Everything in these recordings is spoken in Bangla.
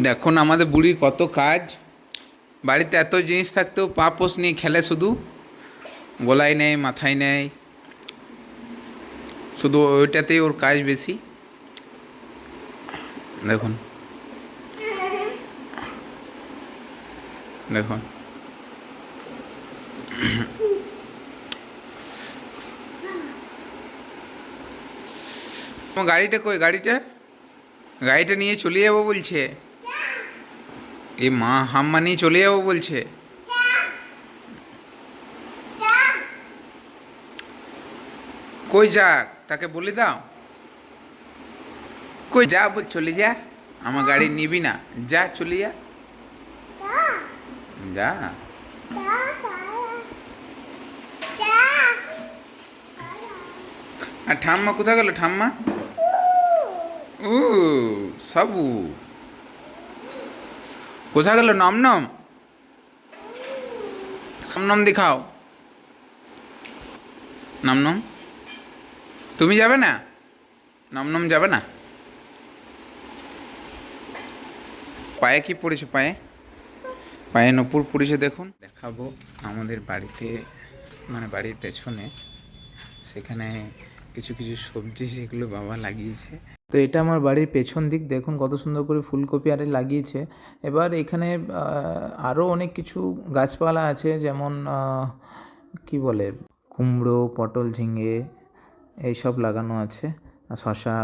দেখুন আমাদের বুড়ির কত কাজ। বাড়িতে এত জিনিস থাকতেও পা পোষ নিয়ে খেলে শুধু। গলায় নেই মাথায় নেই শুধু ওইটাতেই ওর কাজ বেশি। দেখুন। দেখুন। গাড়িটা কই? গাড়িটা? গাড়িটা নিয়ে চলে যাব বলছে। এ মা হাম্মা নিয়ে চলে যাব বলছে। কই যাক তাকে বলে দাও। কই যা বল, চলে যা। আমার গাড়ি নিবি না। যা, চলে যা। যা। আর ঠাম্মা কোথায় গেল, ঠাম্মা? ও সাবু। কোথায় গেল? নম নম। নম নম দেখাও। নম নম। তুমি যাবে না? নম নম যাবে না? পায়ে কি পড়েছে? পায়ে? পায়ে নপুর পড়েছে, দেখুন। দেখাবো আমাদের বাড়িতে মানে বাড়ির পেছনে। সেখানে কিছু কিছু সবজি সেগুলো বাবা লাগিয়েছে। তো এটা আমার বাড়ির পেছন দিক। দেখুন কত সুন্দর করে ফুলকপি আরে লাগিয়েছে। এবার এখানে আরও অনেক কিছু গাছপালা আছে, যেমন কি বলে, কুমড়ো, পটল, ঝিঙে, এইসব লাগানো আছে। শশা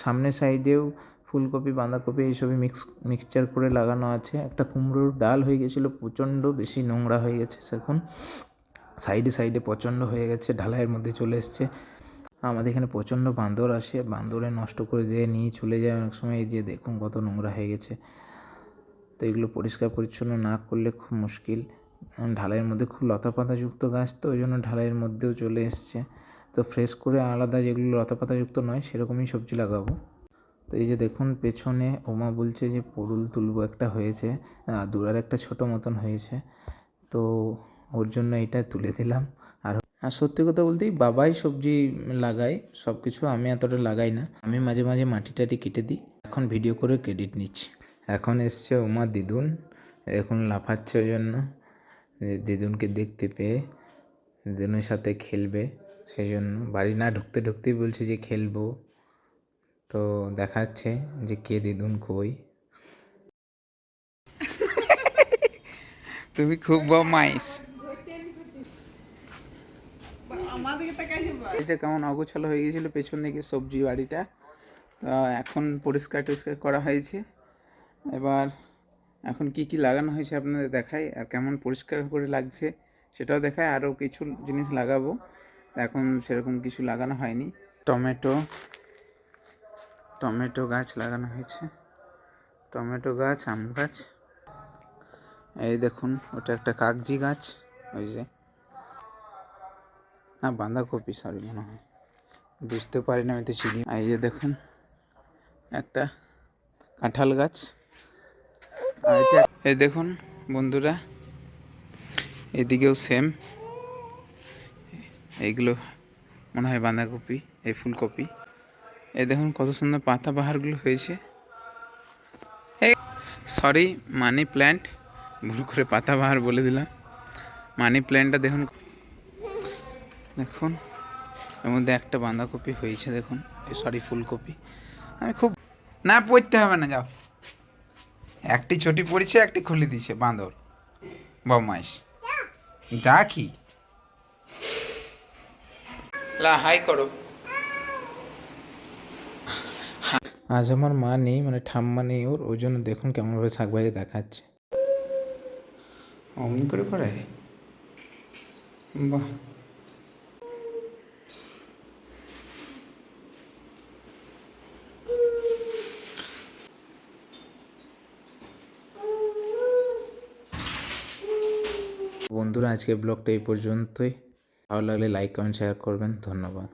সামনের সাইডেও ফুলকপি, বাঁধাকপি এইসবই মিক্স মিক্সচার করে লাগানো আছে। একটা কুমড়োর ডাল হয়ে গেছিল, প্রচণ্ড বেশি নোংরা হয়ে গেছে। এখন সাইডে সাইডে প্রচণ্ড হয়ে গেছে, ঢালাইয়ের মধ্যে চলে এসছে। আমাদের এখানে প্রচণ্ড বান্দর আসে। বান্দরে নষ্ট করে দিয়ে নিয়ে চলে যায় অনেক সময় যে দেখুন কত নোংরা হয়ে গেছে। তো এগুলো পরিষ্কার পরিচ্ছন্ন না করলে খুব মুশকিল। ঢালাইয়ের মধ্যে খুব লতা পাতাযুক্ত গাছ তো, ওই জন্য ঢালাইয়ের মধ্যেও চলে এসছে। তো ফ্রেশ করে আলাদা যেগুলো লতা পাতাযুক্ত নয়, সেরকমই সবজি লাগাবো। তো এই যে দেখুন, পেছনে ওমা বলছে যে পরুল তুলবো একটা হয়েছে দুরার একটা ছোট মতন হয়েছে। তো ওর জন্য এটা তুলে দিলাম। আর আর সত্যি কথা বলতেই বাবাই সবজি লাগায় সব কিছু আমি এতটা লাগাই না। আমি মাঝে মাঝে মাটি টাটি কেটে দিই, এখন ভিডিও করে ক্রেডিট নিচ্ছি। এখন এসছে ওমা দিদুন, এখন লাফাচ্ছে ওই জন্য। দিদুনকে দেখতে পেয়ে দিদুনের সাথে খেলবে সেই জন্য। বাড়ি না ঢুকতে ঢুকতেই বলছে যে খেলব। তো দেখাচ্ছে যে কে দিদুন কই। তুমি খুব বমাইস এটা কেমন অগোছালো হয়ে গেছিল, পেছন দিকে সবজি বাড়িটা। তো এখন পরিষ্কার টরিষ্কার করা হয়েছে। এবার এখন কি কি লাগানো হয়েছে আপনাদের দেখাই, আর কেমন পরিষ্কার করে লাগছে সেটাও দেখায় আরও কিছু জিনিস লাগাবো। এখন সেরকম কিছু লাগানো হয়নি। টমেটো টমেটো গাছ লাগানো হয়েছে। টমেটো গাছ, আম গাছ। এই দেখুন, ওটা একটা কাগজি গাছ, ওই যে না বাঁধাকপি সরি মনে হয়। বুঝতে পারি না আমি তো চিনি এই যে দেখুন, একটা কাঁঠাল গাছ। এই দেখুন, বন্ধুরা, এদিকেও সেম এইগুলো মনে হয় বাঁধাকপি, এই ফুলকপি। এই দেখুন, কত সুন্দর পাতা বাহারগুলো হয়েছে। সরি মানি প্ল্যান্ট ভুল করে পাতা বাহার বলে দিলাম। মানি প্ল্যান্টটা দেখুন দেখুন, এর মধ্যে একটা বাঁধাকপি হয়েছে, দেখুন সরি, ফুলকপি। আমি খুব না, পড়তে হবে না, যাও। একটি ছুটি পড়েছে, একটি খুলে দিয়েছে, বাঁদর। বমাইশ যা কি লা, হাই করো। আজ আমার মা নেই মানে ঠাম্মা নেই ওর, ওই জন্য দেখুন কেমনভাবে শাক ভাজি দেখাচ্ছে। অমনি করে করে? বাহ। বন্ধুরা আজকে ব্লগটা এই পর্যন্তই। ভালো লাগলে লাইক কমেন্ট শেয়ার করবেন। ধন্যবাদ।